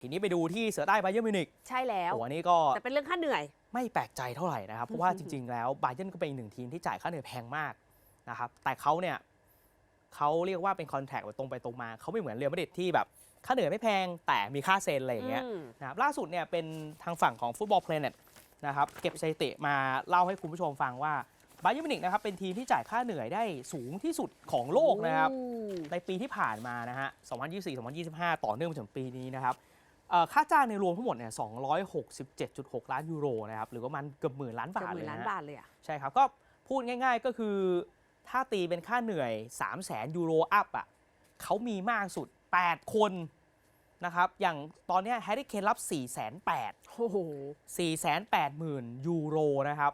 ทีนี้ไปดูที่เสือใต้ไบเยอร์มิวนิกใช่แล้วโอ้อันนี้ก็แต่เป็นเรื่องค่าเหนื่อย ไม่แปลกใจเท่าไหร่นะครับ เพราะว่าจริง ๆ แล้วไบเยอร์นก็เป็นอีกหนึ่งทีมที่จ่ายค่าเหนื่อยแพงมากนะครับแต่เขาเนี่ยเขาเรียกว่าเป็นคอนแทคแบบตรงไปตรงมาเขาไม่เหมือนเรียลมาดริดที่แบบค่าเหนื่อยไม่แพงแต่มีค่าเซ็นอะไรอย่างเงี้ยอืมนะครับล่าสุดเนี่ยเป็นทางฝั่งของฟุตบอลเพลเน็ตนะครับเก็บสถิติมาเล่าให้คุณผู้ชมฟังว่าไบเยอร์มิวนิกนะครับเป็นทีมที่จ่ายค่าเหนื่อยได้สูงที่สุดของโลกนะครับอืมในปีที่ผ่านมานะฮะ 2024-2025 ต่อเนื่องมาถึงปีนี้นะครับเอ่อ ค่าจ้างในรวมทั้งหมดเนี่ย267.6 ล้านยูโรนะครับ หรือว่ามันเกือบหมื่นล้านเกือบบาทหเลมื่ยนล้านนะฮะบาทเลยอะใช่ครับ ก็พูดง่ายๆก็คือ ถ้าตีเป็นค่าเหนื่อย 3 0 0แสนยูโรอัพอะเขามีมากสุด 8 คนนะครับ อย่างตอนเนี้แฮร์รี่เคนรับ 4 8 0 0 0โอ้โห4 8 0 0 0 0 ยูโรนะครับ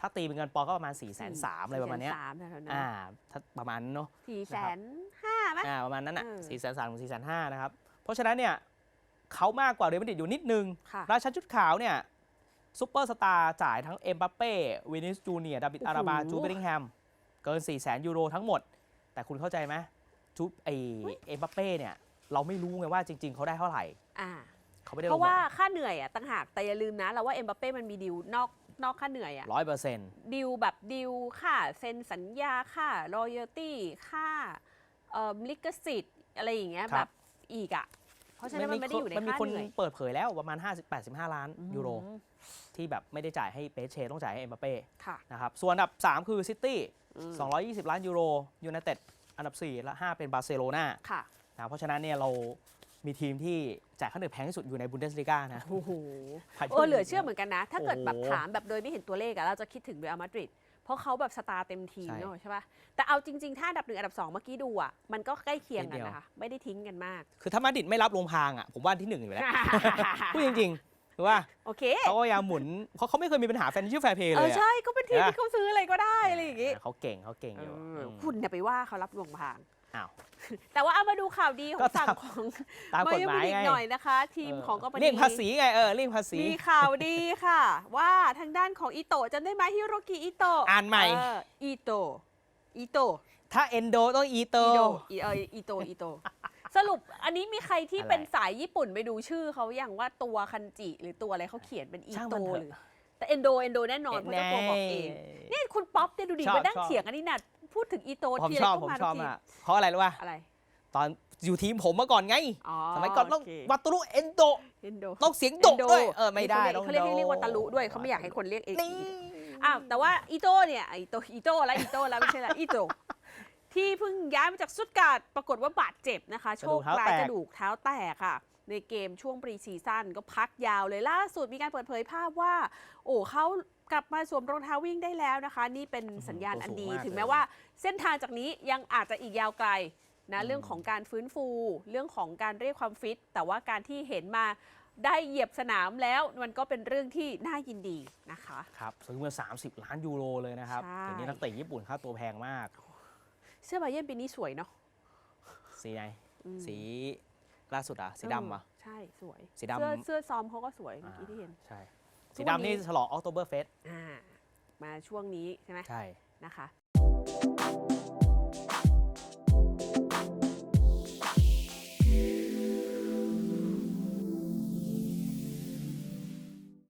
ถ้าตีเป็นเงินปอนด์ก็ประมาณ 4 3 0 0 0อะไรประมาณเนี้ยสามแถวๆนั้นอ่าถ้าประมาณนั้นเนาะสี่แสนห้าไหมอ่าประมาณนั้นอะเออสี่แสนสามถึงสี่แสนห้านะครับ เพราะฉะนั้นเนี่ย เขามากกว่าเรอัลมาดริดอยู่นิดนึง ค่ะราชันชุดขาวเนี่ยซุปเปอร์สตาร์จ่ายทั้งเอ็มบัปเป้วินิสจูเนียร์ดาวิดโอ้โห อาราบาจูเบริงแฮม เกิน 4 0 0แสนยูโรทั้งหมด แต่คุณเข้าใจไหมจูไอเอ็มบัปเป้เนี่ย เราไม่รู้ไงว่าจริง ๆ เขาได้เท่าไหร่ อ่า เขาไม่ได้เพราะว่าค่าเหนื่อยอะต่างหากแต่อย่าลืมนะเราว่าเอ็มบัปเป้มันมีดิวนอกนอกค่าเหนื่อยอะร้อยเปอร์เซ็นต์ดิวแบบดิวค่าเซ็นสัญญาค่ารอยัลตี้ค่าเอ่อลิขสิทธิ์อะไรอย่างเงี้ยแบบอีกอะ เพราะฉะนั้นมันไม่ได้อยู่ในมันมีค่าคนเหนื่อยเปิดเผยแล้วประมาณ 50 85 ล้านยูโรอืมที่แบบไม่ได้จ่ายให้เปเชต้องจ่ายให้เอ็มบัปเป้ค่ะ นะครับส่วนอันดับ 3 คือซิตี้อืม220 ล้านยูโรยูไนเต็ดอันดับ 4 และ 5 เป็นบาร์เซโลนาค่ะ นะเพราะฉะนั้นเนี่ยเรามีทีมที่จ่ายค่าเหนื่อยแพงที่สุดอยู่ในบุนเดสลีกานะ โอ้โหพายุเออเหลือเชื่อเหมือนกันนะ ถ้าเกิดแบบโอ้โห ถามแบบโดยไม่เห็นตัวเลขอะเราจะคิดถึงเรอัลมาดริดเพ ราะเขาแบบสตาร์เต็มทีมใช่เนอะใช่ปะแต่เอาจริง ๆ ถ้าอันดับหนึ่งอันดับสองเมื่อกี้ดูอะมันก็ใกล้เคียงกันนิดเดียว นะคะ ไม่ได้ทิ้งกันมาก คือถ้ามาดริดไม่รับลงพางอะผมว่าที่หนึ่งอยู่แล้ว พูดจริง ๆคือว่าโอเคเขาก็พยายามหมุนเพราะเขาไม่เคยมีปัญหาแฟนชิ่แฟร์เพย์เอเลอยอะ ใช่ก็เป็นทีมนะที่เขาซื้ออะไรก็ได้อะไรอย่างงี้เขาเก่งเขาเก่งอยู่เออมคุณอย่าไปว่าเขารับลวงพาง อ้าว แต่ว่าเอามาดูข่าวดีขอก็งฝั่งตามของตามกฎหมายอีกไงหน่อยนะคะ ทีมเออของก็ปเลี่ยงภาษีไงเออเลี่ยงภาษี มีข่าวดีค่ะ ว่าทางด้านของอิโตะจำได้ไหมฮิโรกิอิโตะอ่านใหม่ เอออิโตะอิโตะถ้าเอนโดต้องอีโตอีโดอีเอออีโตอีโต สรุปอันนี้มีใครที่อะไรเป็นสายญี่ปุ่นไปดูชื่อเขาอย่างว่าตัวคันจิ หรือตัวอะไรเขาเขียนเป็นอีช่างโตมันเถอะหรือแต่เอนโดเอนโดแน่นอนเพราะเจ้าตัวบอกเอง นี่คุณป๊อปเนี่ยดูดิชอบมานั่งชอบ เถียงอันนี้น่ะพูดถึงอีโตผมทีไรชอบก็ผมมาชอบทุกทีอะเพราะอะไรรู้ป่ะอะไรตอนอยู่ทีมผมเมื่อก่อนไง อ๋อสมัยก่อนต้องโเควัตตุรุเอนโดเอนโด ต้องเสียงโดเอนโดด้วยเออไม่ได้เขาต้องเรียกเขาเรียกโดเรียกว่าตาลุด้วยเขาไม่อยากให้คนเรียกเองนี่ อ้าวแต่ว่าอีโตเนี่ยอีโตอีโตแล้วอีโตแล้วไม่ใช่ละอีโต ที่เพิ่งย้ายมาจากสุดการ์ดปรากฏว่าบาดเจ็บนะคะ โชคร้ายกระดูกเท้าแตกค่ะ ในเกมช่วงปรีซีซั่นก็พักยาวเลยล่าสุดมีการเปิดเผยภาพว่า โอ้เขากลับมาสวมรองเท้าวิ่งได้แล้วนะคะ นี่เป็นสัญญาณอันดี ถึงแม้ว่าเส้นทางจากนี้ยังอาจจะอีกยาวไกลนะเรื่องของการฟื้นฟู เรื่องของการเรียกความฟิต แต่ว่าการที่เห็นมาได้เหยียบสนามแล้วมันก็เป็นเรื่องที่น่ายินดีนะคะ ครับ ซื้อมา 30 ล้านยูโรเลยนะครับใช่เดี๋ยวนี้นักเตะญี่ปุ่นค่าตัวแพงมาก เสื้อบาเยนปีนี้สวยเนาะ สีไหนสีล่าสุดอะ สีดำเอะใช่สวยสีดำ เสื้อเสื้อซ้อมเขาก็สวยเมื่อกี้ที่เห็น ใช่ สีดำนี่ฉลองออกโตเบอร์เฟสมาช่วงนี้ใช่ไหมใช่ นะคะ